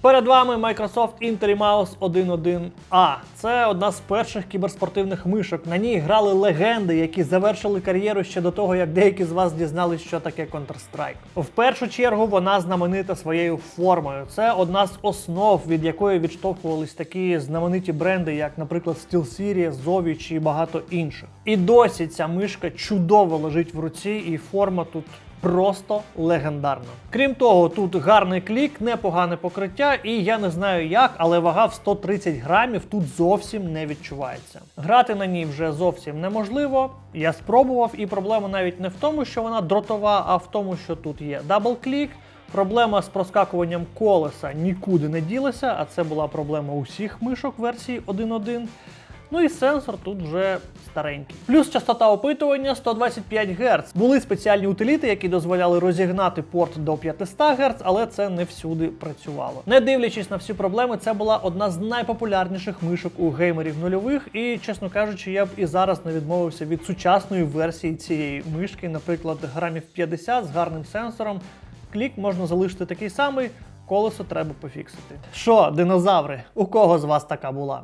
Перед вами Microsoft Intermouse 1.1a. Це одна з перших кіберспортивних мишок. На ній грали легенди, які завершили кар'єру ще до того, як деякі з вас дізнались, що таке Counter-Strike. В першу чергу вона знаменита своєю формою. Це одна з основ, від якої відштовхувались такі знамениті бренди, як, наприклад, SteelSeries, Zowie чи багато інших. І досі ця мишка чудово лежить в руці, і форма тут просто легендарно. Крім того, тут гарний клік, непогане покриття, і я не знаю як, але вага в 130 грамів тут зовсім не відчувається. Грати на ній вже зовсім неможливо. Я спробував, і проблема навіть не в тому, що вона дротова, а в тому, що тут є дабл-клік. Проблема з проскакуванням колеса нікуди не ділася, а це була проблема усіх мишок версії 1.1. Ну і сенсор тут вже старенький. Плюс частота опитування 125 Гц. Були спеціальні утиліти, які дозволяли розігнати порт до 500 Гц, але це не всюди працювало. Не дивлячись на всі проблеми, це була одна з найпопулярніших мишок у геймерів нульових. І, чесно кажучи, я б і зараз не відмовився від сучасної версії цієї мишки, наприклад, грамів 50 з гарним сенсором. Клік можна залишити такий самий, колесо треба пофіксити. Що, динозаври, у кого з вас така була?